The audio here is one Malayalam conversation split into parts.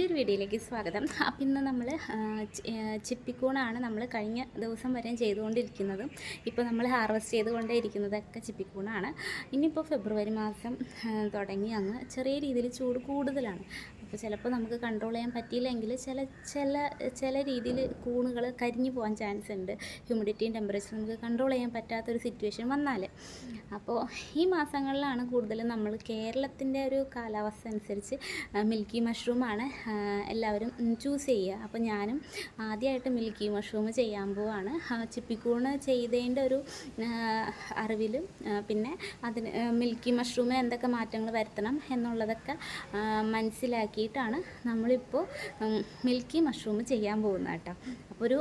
പുതിയൊരു വീഡിയോയിലേക്ക് സ്വാഗതം. അപ്പം ഇന്ന് നമ്മൾ ചിപ്പിക്കൂണാണ് നമ്മൾ കഴിഞ്ഞ ദിവസം വരെയും ചെയ്തുകൊണ്ടിരിക്കുന്നത്. ഇപ്പോൾ നമ്മൾ ഹാർവെസ്റ്റ് ചെയ്തുകൊണ്ടേ ഇരിക്കുന്നതൊക്കെ ചിപ്പിക്കൂണാണ്. ഇനിയിപ്പോൾ ഫെബ്രുവരി മാസം തുടങ്ങി അങ്ങ് ചെറിയ രീതിയിൽ ചൂട് കൂടുതലാണ്. അപ്പോൾ ചിലപ്പോൾ നമുക്ക് കൺട്രോൾ ചെയ്യാൻ പറ്റിയില്ലെങ്കിൽ ചില ചില ചില രീതിയിൽ കൂണുകൾ കരിഞ്ഞു പോകാൻ ചാൻസ് ഉണ്ട്. ഹ്യൂമിഡിറ്റിയും ടെമ്പറേച്ചറും നമുക്ക് കൺട്രോൾ ചെയ്യാൻ പറ്റാത്തൊരു സിറ്റുവേഷൻ വന്നാൽ അപ്പോൾ ഈ മാസങ്ങളിലാണ് കൂടുതലും നമ്മൾ കേരളത്തിന്റെ ഒരു കാലാവസ്ഥ അനുസരിച്ച് മിൽക്കി മഷ്റൂമാണ് എല്ലാവരും ചൂസ് ചെയ്യുക. അപ്പോൾ ഞാനും ആദ്യമായിട്ട് മിൽക്കി മഷ്റൂം ചെയ്യാൻ പോവാണ്. ചിപ്പിക്കൂണ് ചെയ്തതിന്റെ ഒരു അറിവിലും പിന്നെ അതിന് മിൽക്കി മഷ്റൂമിന് എന്തൊക്കെ മാറ്റങ്ങൾ വരുത്തണം എന്നുള്ളതൊക്കെ ആ, മനസ്സിലാക്കിയിട്ടാണ് നമ്മളിപ്പോൾ മിൽക്കി മഷ്റൂം ചെയ്യാൻ പോകുന്നത് കേട്ടോ. അപ്പോൾ ഒരു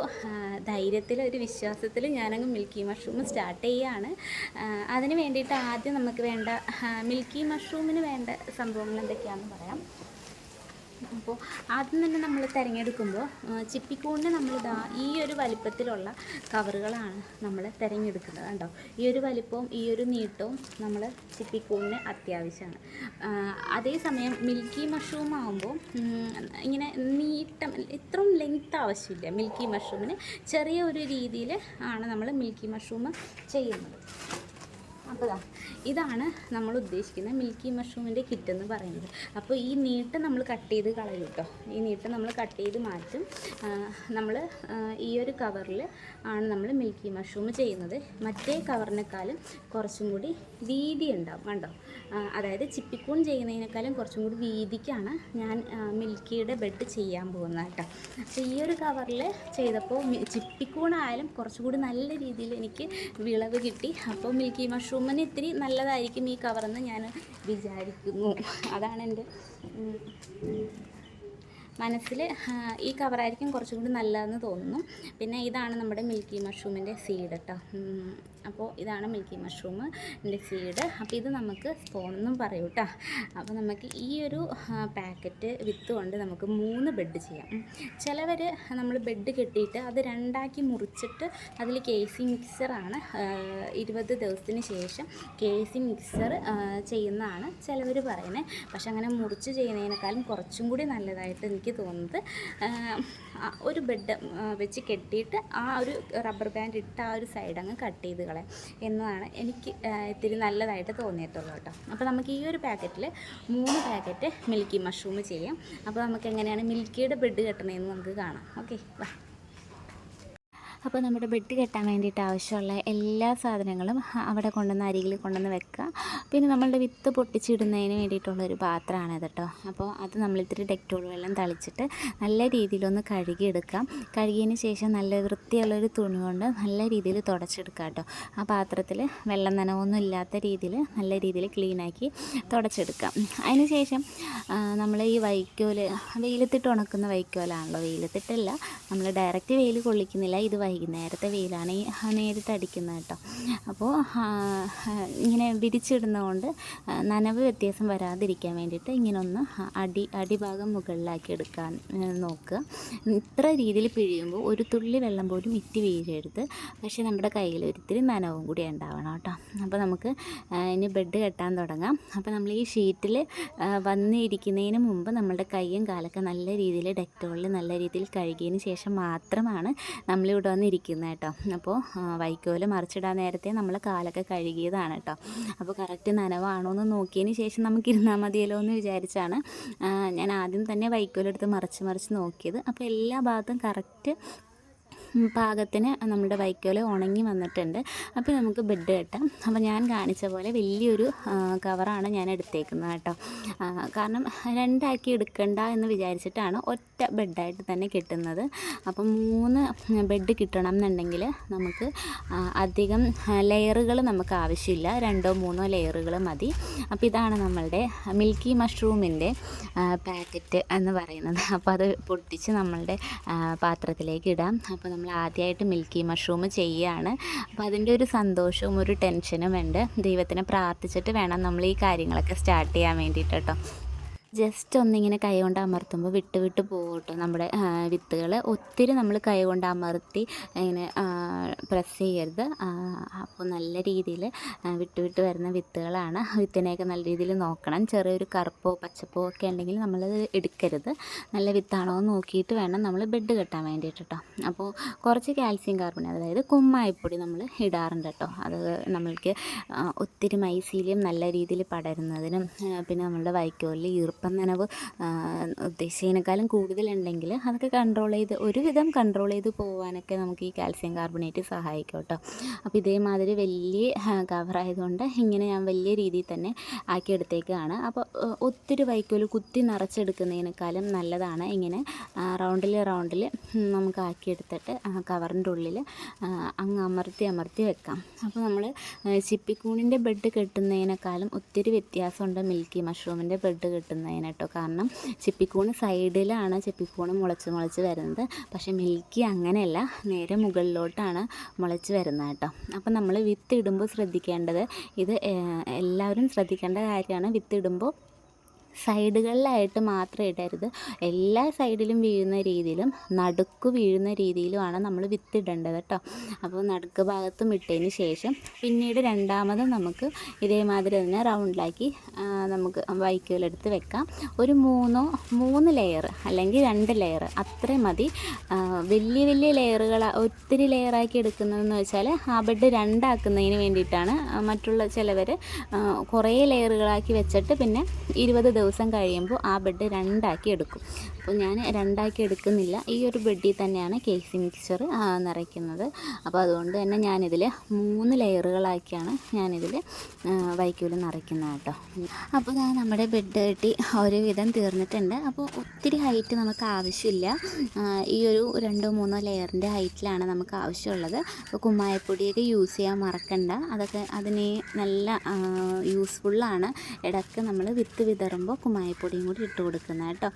ധൈര്യത്തിൽ ഒരു വിശ്വാസത്തിൽ ഞാനങ്ങ് മിൽക്കി മഷ്റൂം സ്റ്റാർട്ട് ചെയ്യുകയാണ് അതിന് വേണ്ടിയിട്ട് ആദ്യം നമുക്ക് വേണ്ട മിൽക്കി മഷ്റൂമിന് വേണ്ട സംഭവങ്ങൾ എന്തൊക്കെയാണെന്ന് പറയാം. അപ്പോൾ ആദ്യം തന്നെ നമ്മൾ തിരഞ്ഞെടുക്കുമ്പോൾ ചിപ്പിക്കൂണിന് നമ്മൾ ഇതാ ഈ ഒരു വലിപ്പത്തിലുള്ള കവറുകളാണ് നമ്മൾ തിരഞ്ഞെടുക്കുന്നത് കണ്ടോ? ഈ ഒരു വലിപ്പവും ഈ ഒരു നീട്ടവും നമ്മൾ ചിപ്പിക്കൂണിന് അത്യാവശ്യമാണ്. അതേസമയം മിൽക്കി മഷ്റൂം ആകുമ്പോൾ ഇങ്ങനെ നീട്ടം ഇത്രയും ലെങ്ത് ആവശ്യമില്ല മിൽക്കി മഷ്റൂമിന്. ചെറിയ ഒരു രീതിയിൽ ആണ് നമ്മൾ മിൽക്കി മഷ്റൂം ചെയ്യുന്നത്. അപ്പോൾ ഇതാണ് നമ്മൾ ഉദ്ദേശിക്കുന്ന മിൽക്കി മഷ്റൂമിന്റെ കിറ്റ് എന്ന് പറയുന്നത്. അപ്പോൾ ഈ നീട്ട് നമ്മൾ കട്ട് ചെയ്ത് കളയും കേട്ടോ ഈ നീട്ട് നമ്മൾ കട്ട് ചെയ്ത് മാറ്റും. നമ്മൾ ഈ ഒരു കവറിൽ ആണ് നമ്മൾ മിൽക്കി മഷ്റൂം ചെയ്യുന്നത്. മറ്റേ കവറിനേക്കാളും കുറച്ചും കൂടി വീതി ഉണ്ടാവും കണ്ടോ? അതായത് ചിപ്പിക്കൂൺ ചെയ്യുന്നതിനേക്കാളും കുറച്ചും കൂടി വീതിക്കാണ് ഞാൻ മിൽക്കിയുടെ ബെഡ് ചെയ്യാൻ പോകുന്നത് കേട്ടോ. അപ്പോൾ ഈ ഒരു കവറിൽ ചെയ്തപ്പോൾ ചിപ്പിക്കൂണായാലും കുറച്ചുകൂടി നല്ല രീതിയിൽ എനിക്ക് വിളവ് കിട്ടി. അപ്പോൾ മിൽക്കി മഷ്റൂമിന് ഇത്തിരി നല്ലതായിരിക്കും ഈ കവറെന്ന് ഞാൻ വിചാരിക്കുന്നു. അതാണ് എന്റെ മനസ്സിൽ ഈ കവറായിരിക്കും കുറച്ചും കൂടി നല്ലതെന്ന് തോന്നുന്നു. പിന്നെ ഇതാണ് നമ്മുടെ മിൽക്കി മഷ്റൂമിന്റെ സീഡ് കേട്ടോ അപ്പോൾ ഇതാണ് മിൽക്കി മഷ്റൂമിന്റെ സീഡ് അപ്പോൾ ഇത് നമുക്ക് സ്പോണെന്നും പറയൂ കേട്ടോ അപ്പോൾ നമുക്ക് ഈ ഒരു പാക്കറ്റ് വിത്ത് കൊണ്ട് നമുക്ക് മൂന്ന് ബെഡ് ചെയ്യാം. ചിലവർ നമ്മൾ ബെഡ് കെട്ടിയിട്ട് അത് രണ്ടാക്കി മുറിച്ചിട്ട് അതിൽ കെ സി മിക്സറാണ് ഇരുപത് ദിവസത്തിന് ശേഷം കെ സി മിക്സർ ചെയ്യുന്നതാണ് ചിലവർ പറയുന്നത് പക്ഷെ അങ്ങനെ മുറിച്ച് ചെയ്യുന്നതിനേക്കാളും കുറച്ചും കൂടി നല്ലതായിട്ട് എനിക്ക് തോന്നുന്നത് ഒരു ബെഡ് വെച്ച് കെട്ടിയിട്ട് ആ ഒരു റബ്ബർ ബാൻഡ് ഇട്ട് ആ ഒരു സൈഡ് അങ്ങ് കട്ട് ചെയ്ത് കളയാം. എന്നതാണ് എനിക്ക് ഇത്തിരി നല്ലതായിട്ട് തോന്നിയിട്ടുള്ളത് കേട്ടോ. അപ്പോൾ നമുക്ക് ഈ ഒരു പാക്കറ്റിൽ മൂന്ന് പാക്കറ്റ് മിൽക്കി മഷ്റൂം ചെയ്യാം. അപ്പോൾ നമുക്ക് എങ്ങനെയാണ് മിൽക്കിയുടെ ബെഡ് കെട്ടണതെന്ന് നമുക്ക് കാണാം. ഓക്കെ വാ. അപ്പോൾ നമ്മുടെ ബെഡ് കെട്ടാൻ വേണ്ടിയിട്ട് ആവശ്യമുള്ള എല്ലാ സാധനങ്ങളും അവിടെ കൊണ്ടുവന്ന് അരികിൽ കൊണ്ടുവന്ന് വെക്കുക. പിന്നെ നമ്മളുടെ വിത്ത് പൊട്ടിച്ചിടുന്നതിന് വേണ്ടിയിട്ടുള്ളൊരു പാത്രമാണ് കേട്ടോ അപ്പോൾ അത് നമ്മൾ ഇത്തിരി ഡെക്ടോൾ വെള്ളം തളിച്ചിട്ട് നല്ല രീതിയിലൊന്ന് കഴുകിയെടുക്കാം. കഴുകിയതിന് ശേഷം നല്ല വൃത്തിയുള്ളൊരു തുണി കൊണ്ട് നല്ല രീതിയിൽ തുടച്ചെടുക്കുക കേട്ടോ ആ പാത്രത്തിൽ വെള്ളം നനവൊന്നും ഇല്ലാത്ത രീതിയിൽ നല്ല രീതിയിൽ ക്ലീനാക്കി തുടച്ചെടുക്കാം. അതിന് ശേഷം നമ്മൾ ഈ വൈക്കോൽ വെയിലത്തിട്ട് ഉണക്കുന്ന വൈക്കോലാണല്ലോ. വെയിലത്തിട്ടല്ല നമ്മൾ ഡയറക്റ്റ് വെയിൽ കൊള്ളിക്കുന്നില്ല. ഇത് വൈകുന്നേരത്തെ വെയിലാണ് ഈ നേരിട്ട് അടിക്കുന്നത് കേട്ടോ. അപ്പോൾ ഇങ്ങനെ വിരിച്ചിടുന്നതുകൊണ്ട് നനവ് വ്യത്യാസം വരാതിരിക്കാൻ വേണ്ടിയിട്ട് ഇങ്ങനെ ഒന്ന് അടി അടിഭാഗം മുകളിലാക്കി എടുക്കാൻ നോക്കുക. ഇത്ര രീതിയിൽ പിഴിയുമ്പോൾ ഒരു തുള്ളി വെള്ളം പോലും ഇറ്റി വീഴരുത്. പക്ഷേ നമ്മുടെ കയ്യിൽ ഒരിത്തിരി നനവും കൂടി ഉണ്ടാവണം കേട്ടോ. അപ്പോൾ നമുക്ക് ഇനി ബെഡ് കെട്ടാൻ തുടങ്ങാം. അപ്പോൾ നമ്മൾ ഈ ഷീറ്റിൽ വന്നിരിക്കുന്നതിന് മുമ്പ് നമ്മുടെ കൈയും കാലൊക്കെ നല്ല രീതിയിൽ ഡെക്ടോളിൽ നല്ല രീതിയിൽ കഴുകിയതിന് ശേഷം മാത്രമാണ് നമ്മളിവിടെ വന്നിരിക്കുന്നത് കേട്ടോ. അപ്പോൾ വൈക്കോൽ മറിച്ചിടാൻ നേരത്തെ നമ്മൾ കാലൊക്കെ കഴുകിയതാണ് കേട്ടോ. അപ്പോൾ കറക്റ്റ് നനവാണോ എന്ന് നോക്കിയതിന് ശേഷം നമുക്ക് ഇരുന്നാൽ മതിയല്ലോ എന്ന് വിചാരിച്ചാണ് ഞാൻ ആദ്യം തന്നെ വൈക്കോലെടുത്ത് മറിച്ച് മറിച്ച് നോക്കിയത്. അപ്പോൾ എല്ലാ ഭാഗത്തും കറക്റ്റ് പാകത്തിന് നമ്മുടെ വൈക്കോൽ ഉണങ്ങി വന്നിട്ടുണ്ട്. അപ്പോൾ നമുക്ക് ബെഡ് കെട്ടാം. അപ്പോൾ ഞാൻ കാണിച്ച പോലെ വലിയൊരു കവറാണ് ഞാൻ എടുത്തേക്കുന്നത് കേട്ടോ. കാരണം രണ്ടാക്കി എടുക്കണ്ട എന്ന് വിചാരിച്ചിട്ടാണ് ഒറ്റ ബെഡായിട്ട് തന്നെ കിട്ടുന്നത്. അപ്പം മൂന്ന് ബെഡ് കിട്ടണം എന്നുണ്ടെങ്കിൽ നമുക്ക് അധികം ലെയറുകൾ നമുക്ക് ആവശ്യമില്ല. രണ്ടോ മൂന്നോ ലെയറുകൾ മതി. അപ്പോൾ ഇതാണ് നമ്മളുടെ മിൽക്കി മഷ്റൂമിന്റെ പാക്കറ്റ് എന്ന് പറയുന്നത്. അപ്പോൾ അത് പൊട്ടിച്ച് നമ്മളുടെ പാത്രത്തിലേക്ക് ഇടാം. അപ്പോൾ നമ്മൾ ആദ്യമായിട്ട് മിൽക്കി മഷ്റൂം ചെയ്യുകയാണ്. അപ്പോൾ അതിന്റെ ഒരു സന്തോഷവും ഒരു ടെൻഷനും ഉണ്ട്. ദൈവത്തിനെ പ്രാർത്ഥിച്ചിട്ട് വേണം നമ്മൾ ഈ കാര്യങ്ങളൊക്കെ സ്റ്റാർട്ട് ചെയ്യാൻ വേണ്ടിയിട്ട് കേട്ടോ. ജസ്റ്റ് ഒന്നിങ്ങനെ കൈ കൊണ്ട് അമർത്തുമ്പോൾ വിട്ട് വിട്ട് പോകും കേട്ടോ നമ്മുടെ വിത്തുകൾ ഒത്തിരി നമ്മൾ കൈ കൊണ്ട് അമർത്തി ഇങ്ങനെ പ്രസ് ചെയ്യരുത്. അപ്പോൾ നല്ല രീതിയിൽ വിട്ട് വിട്ട് വരുന്ന വിത്തുകളാണ്. വിത്തിനെയൊക്കെ നല്ല രീതിയിൽ നോക്കണം. ചെറിയൊരു കറുപ്പോ പച്ചപ്പോ ഒക്കെ ഉണ്ടെങ്കിൽ നമ്മൾ എടുക്കരുത്. നല്ല വിത്താണോ എന്ന് നോക്കിയിട്ട് വേണം നമ്മൾ ബെഡ് കെട്ടാൻ വേണ്ടിയിട്ട് കേട്ടോ അപ്പോൾ കുറച്ച് കാൽസ്യം കാർബണേറ്റ് അതായത് കുമ്മായപ്പൊടി നമ്മൾ ഇടാറുണ്ട് കേട്ടോ അത് നമ്മൾക്ക് ഒത്തിരി മൈസീലിയം നല്ല രീതിയിൽ പടരുന്നതിനും പിന്നെ നമ്മളുടെ വൈക്കോലിൽ ഈർപ്പം നനവ് ഉദ്ദേശിച്ചതിനേക്കാളും കൂടുതലുണ്ടെങ്കിൽ അതൊക്കെ കൺട്രോൾ ചെയ്ത് ഒരുവിധം കൺട്രോൾ ചെയ്ത് പോകാനൊക്കെ നമുക്ക് ഈ കാൽസ്യം കാർബണേറ്റ് സഹായിക്കും കേട്ടോ അപ്പോൾ ഇതേമാതിരി വലിയ കവറായതുകൊണ്ട് ഇങ്ങനെ ഞാൻ വലിയ രീതിയിൽ തന്നെ ആക്കിയെടുത്തേക്കാണ്. അപ്പോൾ ഒത്തിരി വൈക്കോൽ കുത്തി നിറച്ചെടുക്കുന്നതിനേക്കാളും നല്ലതാണ് ഇങ്ങനെ റൗണ്ടിൽ റൗണ്ടിൽ നമുക്ക് ആക്കിയെടുത്തിട്ട് കവറിന്റെ ഉള്ളിൽ അങ്ങ് അമർത്തി അമർത്തി വെക്കാം. അപ്പോൾ നമ്മൾ ചിപ്പിക്കൂണിന്റെ ബെഡ് കെട്ടുന്നതിനേക്കാളും ഒത്തിരി വ്യത്യാസമുണ്ട് മിൽക്കി മഷ്റൂമിന്റെ ബെഡ് കെട്ടുന്നതിന് കേട്ടോ കാരണം ചിപ്പിക്കൂണ് സൈഡിലാണ് ചിപ്പിക്കൂണ് മുളച്ച് മുളച്ച് വരുന്നത്. പക്ഷേ മിൽക്കി അങ്ങനെയല്ല നേരെ മുകളിലോട്ടാണ് മുളച്ച് വരുന്നത് കേട്ടോ അപ്പം നമ്മൾ വിത്ത് ഇടുമ്പോൾ ശ്രദ്ധിക്കേണ്ടത് ഇത് എല്ലാവരും ശ്രദ്ധിക്കേണ്ട കാര്യമാണ് വിത്ത് ഇടുമ്പോൾ സൈഡുകളിലായിട്ട് മാത്രം ഇടരുത്. എല്ലാ സൈഡിലും വീഴുന്ന രീതിയിലും നടുക്ക് വീഴുന്ന രീതിയിലുമാണ് നമ്മൾ വിത്തിടേണ്ടത് കേട്ടോ. അപ്പോൾ നടുക്ക് ഭാഗത്തും ഇട്ടതിന് ശേഷം പിന്നീട് രണ്ടാമത് നമുക്ക് ഇതേമാതിരി തന്നെ റൗണ്ടിലാക്കി നമുക്ക് വൈക്കോലെടുത്ത് വെക്കാം. ഒരു മൂന്നോ മൂന്ന് ലെയർ അല്ലെങ്കിൽ രണ്ട് ലെയർ അത്രയും മതി. വലിയ വലിയ ലെയറുകൾ ഒത്തിരി ലെയറാക്കി എടുക്കുന്നതെന്ന് വെച്ചാൽ ആ ബെഡ് രണ്ടാക്കുന്നതിന് വേണ്ടിയിട്ടാണ് മറ്റുള്ള ചിലവർ കുറേ ലെയറുകളാക്കി വെച്ചിട്ട് പിന്നെ ഇരുപത് ദിവസം കഴിയുമ്പോൾ ആ ബെഡ് രണ്ടാക്കി എടുക്കും. അപ്പോൾ ഞാൻ രണ്ടാക്കി എടുക്കുന്നില്ല. ഈ ഒരു ബെഡിൽ തന്നെയാണ് കേസി മിക്സ്ചർ നിറയ്ക്കുന്നത്. അപ്പോൾ അതുകൊണ്ട് തന്നെ ഞാനിതിൽ മൂന്ന് ലെയറുകളാക്കിയാണ് ഞാനിതിൽ വൈക്കോൽ നിറയ്ക്കുന്നത് കേട്ടോ. അപ്പോൾ ഞാൻ നമ്മുടെ ബെഡ് കെട്ടി ഒരുവിധം തീർന്നിട്ടുണ്ട്. അപ്പോൾ ഒത്തിരി ഹൈറ്റ് നമുക്ക് ആവശ്യമില്ല. ഈ ഒരു രണ്ടോ മൂന്നോ ലെയറിന്റെ ഹൈറ്റിലാണ് നമുക്ക് ആവശ്യമുള്ളത്. അപ്പോൾ കുമ്മായപ്പൊടിയൊക്കെ യൂസ് ചെയ്യാൻ മറക്കണ്ട. അതൊക്കെ അതിനെ നല്ല യൂസ്ഫുള്ളാണ്. ഇടയ്ക്ക് നമ്മൾ വിത്ത് വിതറുമ്പോൾ വാങ്ങുമ്പോൾ കുമ്മായപ്പൊടിയും കൂടി ഇട്ട് കൊടുക്കുന്നത് കേട്ടോ.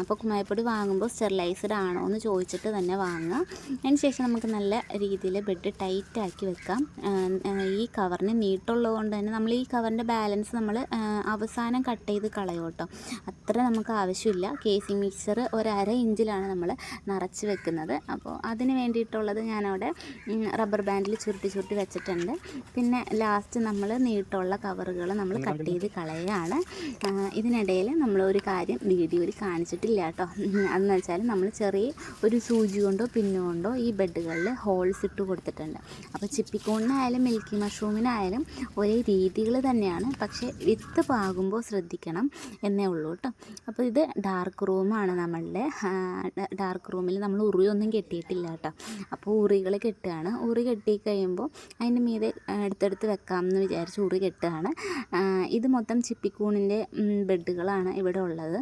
അപ്പോൾ കുമ്മായപ്പൊടി വാങ്ങുമ്പോൾ സ്റ്റെറിലൈസ്ഡ് ആണോ എന്ന് ചോദിച്ചിട്ട് തന്നെ വാങ്ങുക അതിന് ശേഷം നമുക്ക് നല്ല രീതിയിൽ ബെഡ് ടൈറ്റ് ആക്കി വെക്കാം. ഈ കവറിന് നീട്ടുള്ളത് കൊണ്ട് തന്നെ നമ്മൾ ഈ കവറിന്റെ ബാലൻസ് നമ്മൾ അവസാനം കട്ട് ചെയ്ത് കളയും കേട്ടോ. അത്ര നമുക്ക് ആവശ്യമില്ല. കേസിംഗ് മിക്സർ ഒരര ഇഞ്ചിലാണ് നമ്മൾ നിറച്ച് വെക്കുന്നത്. അപ്പോൾ അതിന് വേണ്ടിയിട്ടുള്ളത് ഞാനവിടെ റബ്ബർ ബാൻഡിൽ ചുരുട്ടി ചുരുട്ടി വെച്ചിട്ടുണ്ട്. പിന്നെ ലാസ്റ്റ് നമ്മൾ നീട്ടമുള്ള കവറുകൾ നമ്മൾ കട്ട് ചെയ്ത് കളയുകയാണ് ഇതിനിടയിൽ നമ്മൾ ഒരു കാര്യം വീഡിയോയിൽ കാണിച്ചിട്ടില്ല കേട്ടോ. അതെന്ന് വെച്ചാൽ നമ്മൾ ചെറിയ ഒരു സൂചി കൊണ്ടോ പിന്നു കൊണ്ടോ ഈ ബെഡുകളിൽ ഹോൾസ് ഇട്ട് കൊടുത്തിട്ടുണ്ട്. അപ്പോൾ ചിപ്പിക്കൂണിനായാലും മിൽക്കി മഷ്റൂമിനായാലും ഒരേ രീതികൾ തന്നെയാണ്. പക്ഷേ വിത്ത് പാകുമ്പോൾ ശ്രദ്ധിക്കണം എന്നേ ഉള്ളൂ കേട്ടോ. അപ്പോൾ ഇത് ഡാർക്ക് റൂമാണ് നമ്മളുടെ ഡാർക്ക് റൂമിൽ നമ്മൾ ഉറിയൊന്നും കെട്ടിയിട്ടില്ല കേട്ടോ. അപ്പോൾ ഉറികൾ കെട്ടുകയാണ്. ഉറി കെട്ടി കഴിയുമ്പോൾ അതിന്റെ മീതെ എടുത്തെടുത്ത് വെക്കാമെന്ന് വിചാരിച്ച് ഉറി കെട്ടുകയാണ്. ഇത് മൊത്തം ചിപ്പിക്കൂണിന്റെ ബെഡുകളാണ് ഇവിടെ ഉള്ളത്.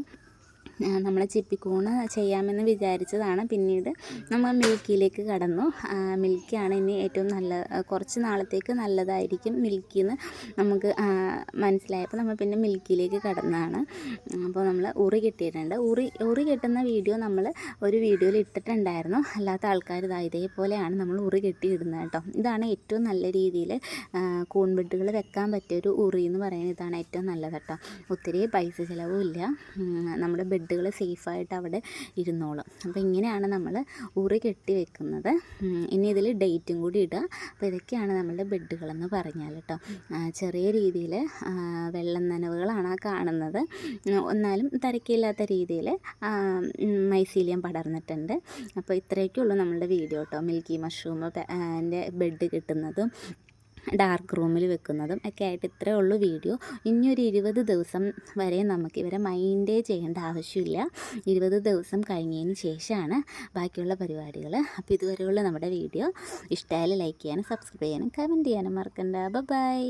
നമ്മൾ ചിപ്പിക്കൂണ് ചെയ്യാമെന്ന് വിചാരിച്ചതാണ്. പിന്നീട് നമ്മൾ മിൽക്കിയിലേക്ക് കടന്നു. മിൽക്കിയാണ് ഇനി ഏറ്റവും നല്ല കുറച്ച് നാളത്തേക്ക് നല്ലതായിരിക്കും മിൽക്കിന്ന് നമുക്ക് മനസ്സിലായപ്പോൾ നമ്മൾ പിന്നെ മിൽക്കിയിലേക്ക് കടന്നതാണ്. അപ്പോൾ നമ്മൾ ഉറി കെട്ടിയിട്ടുണ്ട്. ഉറി ഉറി കെട്ടുന്ന വീഡിയോ നമ്മൾ ഒരു വീഡിയോയിൽ ഇട്ടിട്ടുണ്ടായിരുന്നു. അല്ലാത്ത ആൾക്കാർ ഇതാ ഇതേപോലെയാണ് നമ്മൾ ഉറി കെട്ടിയിടുന്നത് കേട്ടോ. ഇതാണ് ഏറ്റവും നല്ല രീതിയിൽ കൂൺബെഡുകൾ വെക്കാൻ പറ്റിയ ഒരു ഉറി എന്ന് പറയുന്നത്. ഇതാണ് ഏറ്റവും നല്ലത് കേട്ടോ. ഒത്തിരി പൈസ ചിലവും ഇല്ല നമ്മുടെ ബെഡ് ബെഡുകൾ സേഫായിട്ട് അവിടെ ഇരുന്നോളും. അപ്പോൾ ഇങ്ങനെയാണ് നമ്മൾ ഉറി കെട്ടി വെക്കുന്നത്. ഇനി ഇതിൽ ഡേറ്റും കൂടി ഇടുക അപ്പോൾ ഇതൊക്കെയാണ് നമ്മളുടെ ബെഡുകളെന്ന് പറഞ്ഞാൽ കേട്ടോ ചെറിയ രീതിയിൽ വെള്ളം നനവുകളാണ് ആ കാണുന്നത്. എന്നാലും തിരക്കില്ലാത്ത രീതിയിൽ മൈസീലിയം പടർന്നിട്ടുണ്ട്. അപ്പോൾ ഇത്രയൊക്കെയുള്ളൂ നമ്മളുടെ വീഡിയോ കേട്ടോ മിൽക്കി മഷ്റൂം എന്റെ ബെഡ് കിട്ടുന്നതും ഡാർക്ക് റൂമിൽ വെക്കുന്നതും ഒക്കെ ആയിട്ട് ഇത്രയേ ഉള്ളൂ വീഡിയോ ഇനിയൊരു ഇരുപത് ദിവസം വരെ നമുക്ക് ഇവരെ മൈൻഡേ ചെയ്യേണ്ട ആവശ്യമില്ല. ഇരുപത് ദിവസം കഴിഞ്ഞതിന് ശേഷമാണ് ബാക്കിയുള്ള പരിപാടികൾ അപ്പോൾ ഇതുവരെയുള്ള നമ്മുടെ വീഡിയോ ഇഷ്ടമായാലും ലൈക്ക് ചെയ്യാനും സബ്സ്ക്രൈബ് ചെയ്യാനും കമന്റ് ചെയ്യാനും മറക്കണ്ട. ബൈ